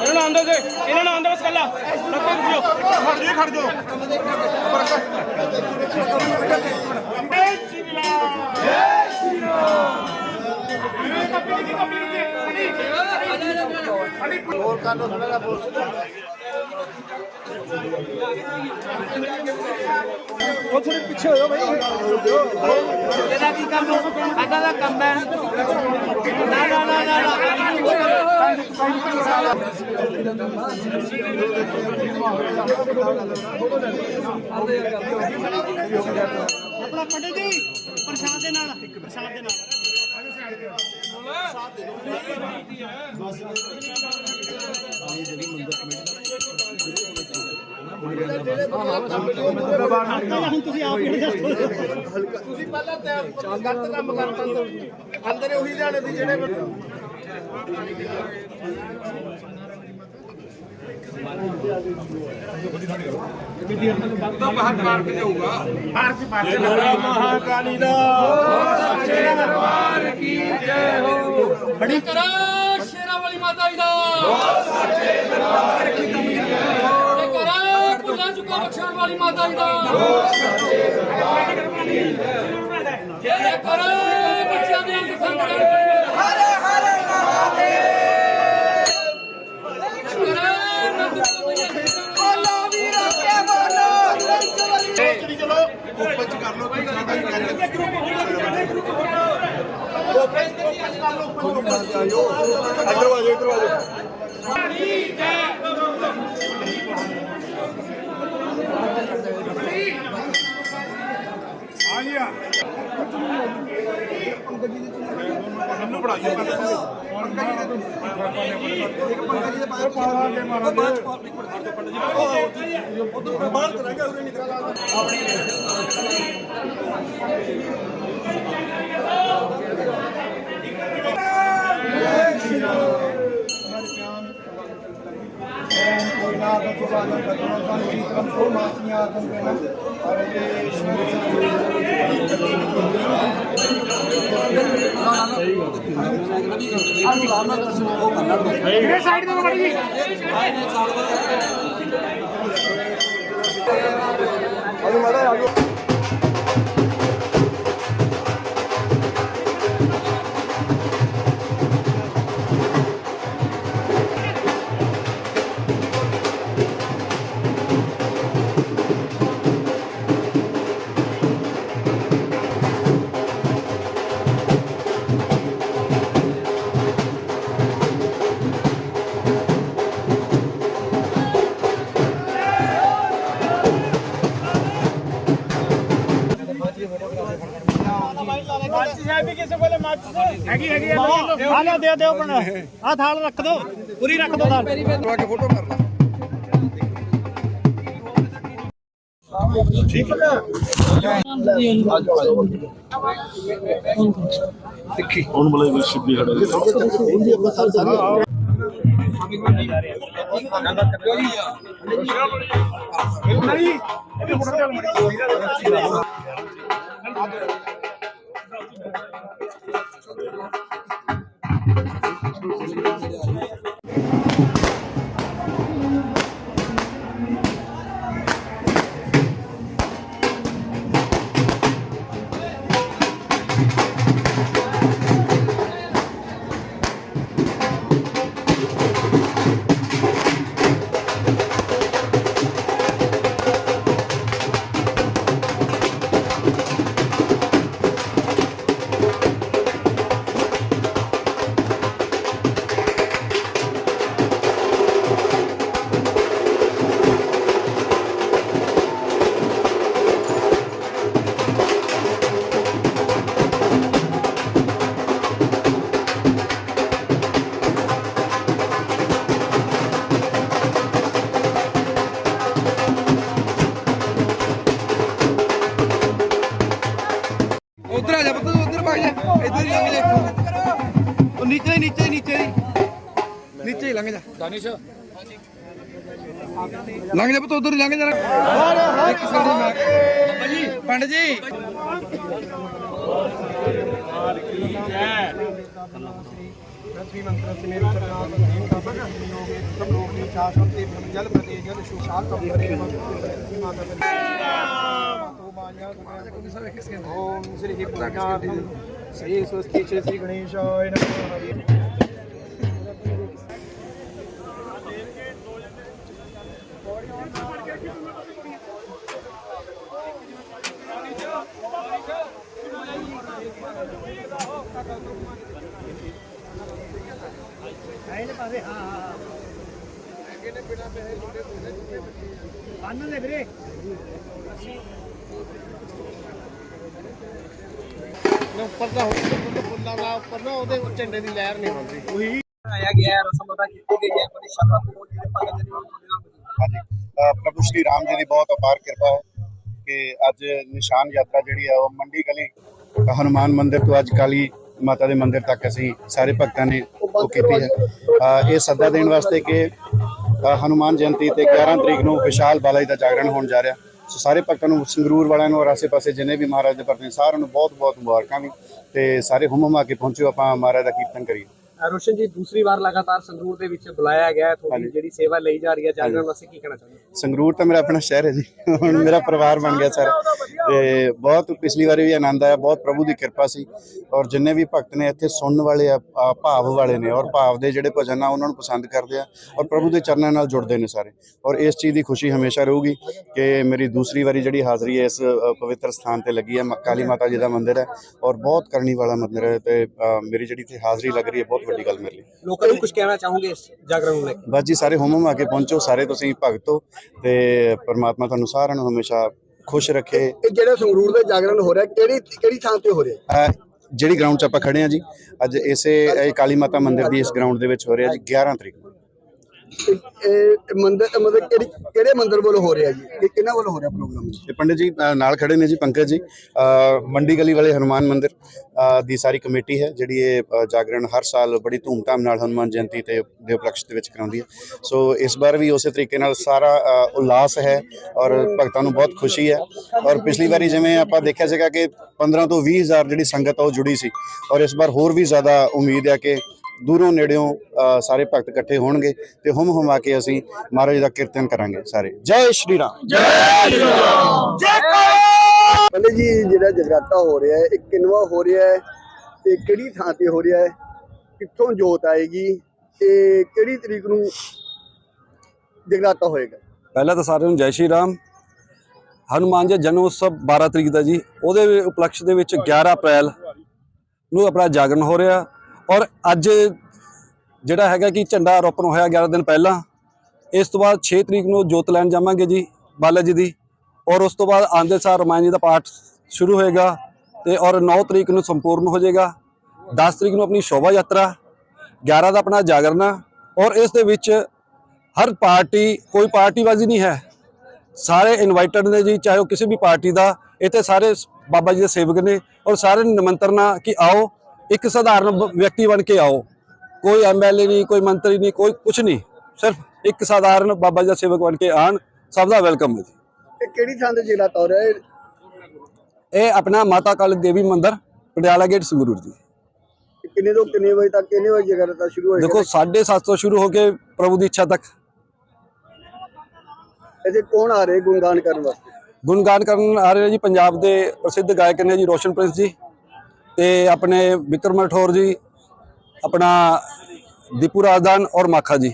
ਇਹਨਾਂ ਨੂੰ ਆਂਦੇ ਦੇ ਇਹਨਾਂ ਨੂੰ ਆਂਦੇ ਬਸ ਕੱਲਾ ਲੱਗੇ ਰੁਕਿਓ ਖੜ ਜੀ ਖੜ ਜਾਓ ਜੈ ਸ਼੍ਰੀ ਰਾਮ ਜੈ ਸ਼੍ਰੀ ਰਾਮ ਉਹ ਥੋੜੇ ਪਿੱਛੇ ਹੋਇਓ ਭਾਈ ਇਹਦਾ ਕੀ ਕੰਮ ਸਾਡਾ ਦਾ ਕੰਮ ਹੈ। ਨਾ ਨਾ ਨਾ ਨਾ ਆਪਣਾ ਪੰਡਿਤ ਜੀ ਪ੍ਰਸ਼ਾਦ ਦੇ ਨਾਲ। ਪ੍ਰਸ਼ਾਦ ਦੇ ਨਾਲ। ਹੁਣ ਤੁਸੀਂ ਆਪ ਹੀ adjust ਹੋ ਜਾਓ। ਤੁਸੀਂ ਪਹਿਲਾਂ ਤੇ ਗਲਤ ਕੰਮ ਕਰਤਾ ਅੰਦਰ ਉਹੀ ਲਿਆਣੇ ਸੀ ਜਿਹੜੇ ਮਹਾਕਾਲੀ ਦਾ ਬੜੀ ਕਰਾ ਸ਼ੇਰਾਂ ਵਾਲੀ ਮਾਤਾ ਜੀ ਦਾ ਸੱਚੇ ਦਰਬਾਰ ਕੀ ਜੈ ਕਰਾ ਭੁੱਲਾ ਚੁੱਕਾ ਬਖਸ਼ਣ ਵਾਲੀ ਮਾਤਾ ਜੀ ਦਾ। ਜੈ ਕਰਾ ਬੱਚਿਆਂ ਦੇ ਅੰਗ ਸੰਗ ਹਰੇ ਹਰੇ ਮਹਾਦੇਵ ਬੋਲੋ ਵੀਰੋ ਕੇ ਬੋਲੋ। ਚਲੀ ਚਲੋ। ਉੱਪਰ ਚ ਕਰ ਕੋਈ ਸਾਡਾ ਹੀ ਕਰ ਇੱਧਰ ਆ ਜਾਓ ਇੱਧਰ ਆ ਜਾਓ। ਆ ਗਿਆ ਮੈਨੂੰ ਬੜਾਈਓ ਕਰ ਪੰਕਜ ਜੀ ਦੇ ਪਾਸ ਪਾਲਾ ਕੇ ਮਾਰਾਂਗੇ ਬਾਹਰ ਤੇ ਰਹਿ ਗਿਆ ਉਰੇ ਨਿਕਲ ਕੋਈ ਨਾ ਤਾਂ ਤੁਹਾਨੂੰ ਬਤਨਾ ਸਾਨੂੰ ਜੀ ਕੰਮ ਕੋ ਇਹ ਸਾਈਡ ਤੋਂ ਬੜੀ ਜੀ ਆਜੋ ਮਾੜਾ ਆਜੋ ਮਾਚੀ ਵੀ ਕਿਸੇ ਕੋਲੇ ਮਾਚੀ ਹੈਗੀ ਹੈਗੀ ਆ ਲਿਆ ਦੇ ਦਿਓ ਆਪਣਾ। ਆ ਥਾਲ ਰੱਖ ਦਿਓ ਪੂਰੀ ਰੱਖ ਦਿਓ ਥਾਲ। ਆ ਕੇ ਫੋਟੋ ਕਰ ਲਾ ਠੀਕ ਹੈ ਸਿੱਖੀ ਹੁਣ ਬਲੇ ਵੀ ਸ਼ਿੱਬੀ ਖੜਾ ਹੁੰਦੀ ਆਪਾਂ ਸਾਰੇ ਸਾਰੇ ਨਹੀਂ ਇਹ ਫੋਟੋ ਚੱਲ ਮੜੀ ਦਾਨਿਸ਼? ਲੰਘ ਉਧਰ ਹੀ ਜਾ ਪੰਡ ਜੀ ਸ੍ਰੀ ਮੰਤਰ ਸਮੇਤ ਸਰਨਾਮ ਨੀਮ ਕਾਪਾ ਕਰ ਲੋਗੇ ਤੁਮ ਲੋਗ ਦੀ ਚਾਸ਼ਮ ਤੇ ਜਲ ਪ੍ਰਤੀ ਜਲ ਸ਼ੁਸ਼ਾਲ ਕੰਪਰੇ ਮਾਤਾ ਓਮ ਸ੍ਰੀ ਹਿਪਨਾਗਾਮ ਸ੍ਰੀ ਸਵਸਤੀ ਚੇ ਸ੍ਰੀ ਗਣੇਸ਼ਾਇ ਨਮੋ ਹਰੀ ਇਹਨੇ ਪਾਸੇ ਹਾਂ ਹਾਂ ਬੰਨ ਲੈ ਵੀਰੇ ਉੱਪਰ ਦਾ ਹੋਈ ਫੁੱਲਾਂ ਦਾ ਉੱਪਰ ਨਾ ਉਹਦੇ ਝੰਡੇ ਦੀ ਲਹਿਰ ਨਹੀਂ ਹੁੰਦੀ ਉਹੀ ਆਇਆ ਗਿਆ ਰਸਮ ਅਦਾ ਕੀਤੀ ਗਈ ਹੈ ਬੜੀ ਸ਼ਰਧਾ ਪੂਰਵਕ ਜਿਹੜੇ ਭਗਤ ਜੀ। ਪ੍ਰਭੂ ਸ਼੍ਰੀ ਰਾਮ ਜੀ ਦੀ ਬਹੁਤ ਅਪਾਰ ਕਿਰਪਾ ਹੈ ਕਿ ਅੱਜ ਨਿਸ਼ਾਨ ਯਾਤਰਾ ਜਿਹੜੀ ਹੈ ਉਹ ਮੰਡੀ ਗਲੀ ਹਨੂਮਾਨ ਮੰਦਿਰ ਤੋਂ ਅੱਜ ਕਾਲੀ ਮਾਤਾ ਦੇ ਮੰਦਿਰ ਤੱਕ ਅਸੀਂ ਸਾਰੇ ਭਗਤਾਂ ਨੇ ਉਹ ਕੀਤੀ ਹੈ। ਇਹ ਸੱਦਾ ਦੇਣ ਵਾਸਤੇ ਕਿ ਅ, ਹਨੂਮਾਨ ਜਯੰਤੀ ਤੇ 11 ਤਰੀਕ ਨੂੰ ਵਿਸ਼ਾਲ ਬਾਲਾਜੀ ਦਾ ਜਾਗਰਣ ਹੋਣ ਜਾ ਰਿਹਾ। ਸੋ ਸਾਰੇ ਭਗਤਾਂ ਨੂੰ ਸੰਗਰੂਰ ਵਾਲਿਆਂ ਨੂੰ ਔਰ ਆਸੇ-ਪਾਸੇ ਜਿੰਨੇ ਵੀ ਮਹਾਰਾਜ ਦੇ ਭਗਤ ਨੇ ਸਾਰਿਆਂ ਨੂੰ ਬਹੁਤ-ਬਹੁਤ ਮੁਬਾਰਕਾਂ ਵੀ ਤੇ ਸਾਰੇ ਹੁਮ ਹੁਮਾ ਕੇ ਪਹੁੰਚੋ ਆਪਾਂ ਮਹਾਰਾਜ ਦਾ ਕੀਰਤਨ ਕਰੀਏ। ਰੋਸ਼ਨ ਜੀ ਦੂਸਰੀ ਵਾਰ ਲਗਾਤਾਰ ਸੰਗਰੂਰ ਦੇ ਵਿੱਚ ਬੁਲਾਇਆ ਗਿਆ ਤੁਹਾਡੀ। ਜਿਹੜੀ ਸੇਵਾ ਲਈ ਜਾ ਰਹੀ ਹੈ ਜਾਗਰਣ ਵਾਸਤੇ ਕੀ ਕਹਿਣਾ ਚਾਹੁੰਦੇ ਸੰਗਰੂਰ ਤਾਂ ਮੇਰਾ ਆਪਣਾ ਸ਼ਹਿਰ ਹੈ ਜੀ। ਹੁਣ ਮੇਰਾ ਪਰਿਵਾਰ ਬਣ ਗਿਆ ਸਾਰਾ। ਤੇ ਬਹੁਤ ਪਿਛਲੀ ਵਾਰੀ ਵੀ ਆਨੰਦ ਆਇਆ। ਬਹੁਤ ਪ੍ਰਭੂ ਦੀ ਕਿਰਪਾ ਸੀ। ਔਰ ਜਿੰਨੇ ਵੀ ਭਗਤ ਨੇ ਇੱਥੇ ਸੁਣਨ ਵਾਲੇ ਆ ਭਾਵ ਵਾਲੇ ਨੇ ਔਰ ਭਾਵ ਦੇ ਜਿਹੜੇ ਭਜਨ ਆ ਉਹਨਾਂ ਨੂੰ ਪਸੰਦ ਕਰਦੇ ਆ ਔਰ ਪ੍ਰਭੂ ਦੇ ਚਰਨਾਂ ਨਾਲ ਜੁੜਦੇ ਨੇ ਸਾਰੇ। ਔਰ ਇਸ ਚੀਜ਼ ਦੀ ਖੁਸ਼ੀ ਹਮੇਸ਼ਾ ਰਹੂਗੀ ਕਿ ਮੇਰੀ ਦੂਸਰੀ ਵਾਰੀ ਜਿਹੜੀ ਹਾਜ਼ਰੀ ਹੈ ਇਸ ਪਵਿੱਤਰ ਸਥਾਨ ਤੇ ਲੱਗੀ ਹੈ। ਕਾਲੀ ਮਾਤਾ ਜੀ ਦਾ ਮੰਦਿਰ ਹੈ। ਔਰ ਬਹੁਤ ਕਰਨੀ ਵਾਲਾ ਮੰਦਿਰ ਹੈ ਤੇ ਮੇਰੀ ਜਿਹੜੀ ਇੱਥੇ ਹਾਜ਼ਰੀ ਲੱਗ ਰਹੀ ਹੈ ਬਹੁਤ ਵੱਡੀ ਗੱਲ ਮੇਰੇ ਲਈ। ਲੋਕਾਂ ਨੂੰ ਕੁਝ ਕਹਿਣਾ ਚਾਹੋਗੇ ਇਸ ਜਾਗਰਣ ਨੂੰ ਲੈ ਕੇ? ਬਸ ਜੀ ਸਾਰੇ ਹੁਮ ਹੁਮ ਆ ਕੇ ਪਹੁੰਚੋ ਸਾਰੇ ਤੁਸੀਂ ਭਗਤ ਤੇ ਪਰਮਾਤਮਾ ਤੁਹਾਨੂੰ ਸਾਰਿਆਂ ਨੂੰ ਹਮੇਸ਼ਾ ਖੁਸ਼ ਰੱਖੇ। ਇਹ ਜਿਹੜਾ ਸੰਗਰੂਰ ਦਾ ਜਾਗਰਣ ਹੋ ਰਿਹਾ ਕਿਹੜੀ ਕਿਹੜੀ ਥਾਂ ਤੇ ਹੋ ਰਿਹਾ? ਜਿਹੜੀ ਗਰਾਊਂਡ 'ਚ ਆਪਾਂ ਖੜੇ ਆ ਜੀ ਅੱਜ ਇਸੇ ਇਹ ਕਾਲੀ ਮਾਤਾ ਮੰਦਿਰ ਦੀ ਇਸ ਗਰਾਊਂਡ ਦੇ ਵਿੱਚ ਹੋ ਰਿਹਾ ਜੀ 11 ਤਰੀਕ ਨੂੰ। ਇਹ- ਇਹ ਮਤਲਬ ਕਿਹੜੀ, ਕਿਹੜੇ ਮੰਦਿਰ ਵੱਲੋਂ ਹੋ ਰਿਹਾ ਜੀ? ਇਹ ਕਿਹਨਾਂ ਵੱਲੋਂ ਹੋ ਰਿਹਾ ਪ੍ਰੋਗਰਾਮ ਤੇ ਪੰਡਿਤ ਜੀ ਅਹ ਨਾਲ ਖੜੇ ਨੇ ਜੀ ਪੰਕਜ ਜੀ। ਅਹ ਮੰਡੀ ਗਲੀ ਵਾਲੇ ਹਨੂਮਾਨ ਮੰਦਿਰ ਅਹ ਦੀ ਸਾਰੀ ਕਮੇਟੀ ਹੈ, ਜਿਹੜੀ ਇਹ ਅਹ ਜਾਗਰਣ ਹਰ ਸਾਲ ਬੜੀ ਧੂਮਧਾਮ ਨਾਲ ਹਨੂਮਾਨ ਜਯੰਤੀ ਤੇ ਦੇ ਉਪਲਕਸ਼ ਦੇ ਵਿੱਚ ਕਰਾਉਂਦੀ ਹੈ। ਸੋ, ਇਸ ਵਾਰ ਵੀ ਉਸੇ ਤਰੀਕੇ ਨਾਲ ਸਾਰਾ ਅਹ ਉਲਾਸ ਹੈ ਔਰ ਭਗਤਾਂ ਨੂੰ ਬਹੁਤ ਖੁਸ਼ੀ ਹੈ। ਔਰ ਪਿਛਲੀ ਵਾਰੀ ਜਿਵੇਂ ਆਪਾਂ ਦੇਖਿਆ ਸੀਗਾ ਕਿ 15 ਤੋਂ 20 ਹਜ਼ਾਰ ਜਿਹੜੀ ਸੰਗਤ ਆ, ਉਹ ਜੁੜੀ ਸੀ। ਔਰ ਇਸ ਵਾਰ ਹੋਰ ਵੀ ਜ਼ਿਆਦਾ ਉਮੀਦ ਹੈ ਕਿ ਦੂਰੋਂ ਨੇੜਿਓਂ ਸਾਰੇ ਭਗਤ ਇਕੱਠੇ ਹੋਣਗੇ ਤੇ ਹੁਮ ਹੁਮਾ ਕੇ ਅਸੀਂ ਮਹਾਰਾਜ ਦਾ ਕੀਰਤਨ ਕਰਾਂਗੇ ਸਾਰੇ। ਜੈ ਸ਼੍ਰੀ ਰਾਮ। ਪੰਡਿਤ ਜੀ ਜਿਹੜਾ ਜਗਰਾਤਾ ਹੋ ਰਿਹਾ ਹੈ ਇਹ ਕਿੰਨਵਾ ਹੋ ਰਿਹਾ ਹੈ ਤੇ ਕਿਹੜੀ ਥਾਂ ਤੇ ਹੋ ਰਿਹਾ ਹੈ ਕਿੱਥੋਂ ਜੋਤ ਆਏਗੀ ਤੇ ਕਿਹੜੀ ਤਰੀਕ ਨੂੰ ਜਗਰਾਤਾ ਹੋਏਗਾ? ਪਹਿਲਾਂ ਤਾਂ ਸਾਰਿਆਂ ਨੂੰ ਜੈ ਸ਼੍ਰੀ ਰਾਮ। ਹਨੂਮਾਨ ਜੀ ਜਨਮ ਉਤਸਵ 12 ਤਰੀਕ ਦਾ ਜੀ। ਉਹਦੇ ਉਪਲਕਸ਼ ਦੇ ਵਿੱਚ 11 ਅਪ੍ਰੈਲ ਨੂੰ ਆਪਣਾ ਜਾਗਰਣ ਹੋ ਰਿਹਾ। ਔਰ ਅੱਜ ਜਿਹੜਾ ਹੈਗਾ ਕਿ ਝੰਡਾ ਆਰੋਪਣ ਹੋਇਆ 11 ਦਿਨ ਪਹਿਲਾਂ, ਇਸ ਤੋਂ ਬਾਅਦ 6 ਤਰੀਕ ਨੂੰ ਜੋਤ ਲੈਣ ਜਾਵਾਂਗੇ ਜੀ, ਬਾਲਾ ਜੀ ਦੀ। ਔਰ ਉਸ ਤੋਂ ਬਾਅਦ ਆਂਦੇ ਸਾਰ ਰਾਮਾਇਣ ਜੀ ਦਾ ਪਾਠ ਸ਼ੁਰੂ ਹੋਏਗਾ ਤੇ ਔਰ 9 ਤਰੀਕ ਨੂੰ ਸੰਪੂਰਨ ਹੋ ਜਾਏਗਾ। 10 ਤਰੀਕ ਨੂੰ ਆਪਣੀ ਸ਼ੋਭਾ ਯਾਤਰਾ 11 ਦਾ ਆਪਣਾ ਜਾਗਰਨਾ ਔਰ ਇਸ ਦੇ ਵਿੱਚ ਹਰ ਪਾਰਟੀ, ਕੋਈ ਪਾਰਟੀਬਾਜ਼ੀ ਨਹੀਂ ਹੈ। ਸਾਰੇ ਇਨਵਾਈਟਡ ਨੇ ਜੀ, ਚਾਹੇ ਉਹ ਕਿਸੇ ਵੀ ਪਾਰਟੀ ਦਾ, ਇੱਥੇ ਸਾਰੇ ਬਾਬਾ ਜੀ ਦੇ ਸੇਵਕ ਨੇ ਔਰ ਸਾਰੇ ਨੂੰ ਨਿਮੰਤਰਣ ਕਿ ਆਓ ਇੱਕ ਸਧਾਰਨ ਵਿਅਕਤੀ ਬਣ ਕੇ ਆਓ। ਕੋਈ ਐਮਐਲਏ ਨਹੀਂ ਕੋਈ ਮੰਤਰੀ ਨਹੀਂ ਕੋਈ ਕੁਝ ਨਹੀਂ। ਸਿਰਫ ਇੱਕ ਸਧਾਰਨ ਬਾਬਾ ਜੀ ਦਾ ਸੇਵਕ ਬਣ ਕੇ ਆਣ ਸਭ ਦਾ ਵੈਲਕਮ ਹੈ ਜੀ। ਇਹ ਕਿਹੜੀ ਥਾਂ ਤੇ ਜਗਰਾਤਾ ਹੋ ਰਿਹਾ ਹੈ? ਇਹ ਆਪਣਾ ਮਾਤਾ ਕਾਲੀ ਦੇਵੀ ਮੰਦਿਰ ਪਟਿਆਲਾ ਗੇਟ ਸੰਗਰੂਰ ਜੀ। ਕਿੰਨੇ ਤੋਂ ਕਿੰਨੇ ਵਜੇ ਤੱਕ ਕਿੰਨੇ ਵਜੇ ਜਗਰਾਤਾ ਸ਼ੁਰੂ ਹੋਏਗਾ? ਦੇਖੋ 7:30 ਤੋਂ ਸ਼ੁਰੂ ਹੋ ਕੇ ਪ੍ਰਭੂ ਦੀ ਇੱਛਾ ਤੱਕ। ਇੱਥੇ ਕੌਣ ਆ ਰਹੇ ਗੁਣਗਾਨ ਕਰਨ ਵਾਸਤੇ? ਗੁਣਗਾਨ ਕਰਨ ਆ ਰਹੇ ਜੀ ਪੰਜਾਬ ਦੇ ਪ੍ਰਸਿੱਧ ਗਾਇਕ ਨੇ ਜੀ ਰੋਸ਼ਨ ਪ੍ਰਿੰਸ ਜੀ। ਤੇ ਆਪਣੇ ਵਿਕਰਮ ਰਠੌਰ ਜੀ ਆਪਣਾ ਦੀਪੂ ਰਾਜਦਾਨ ਔਰ ਮਾਖਾ ਜੀ।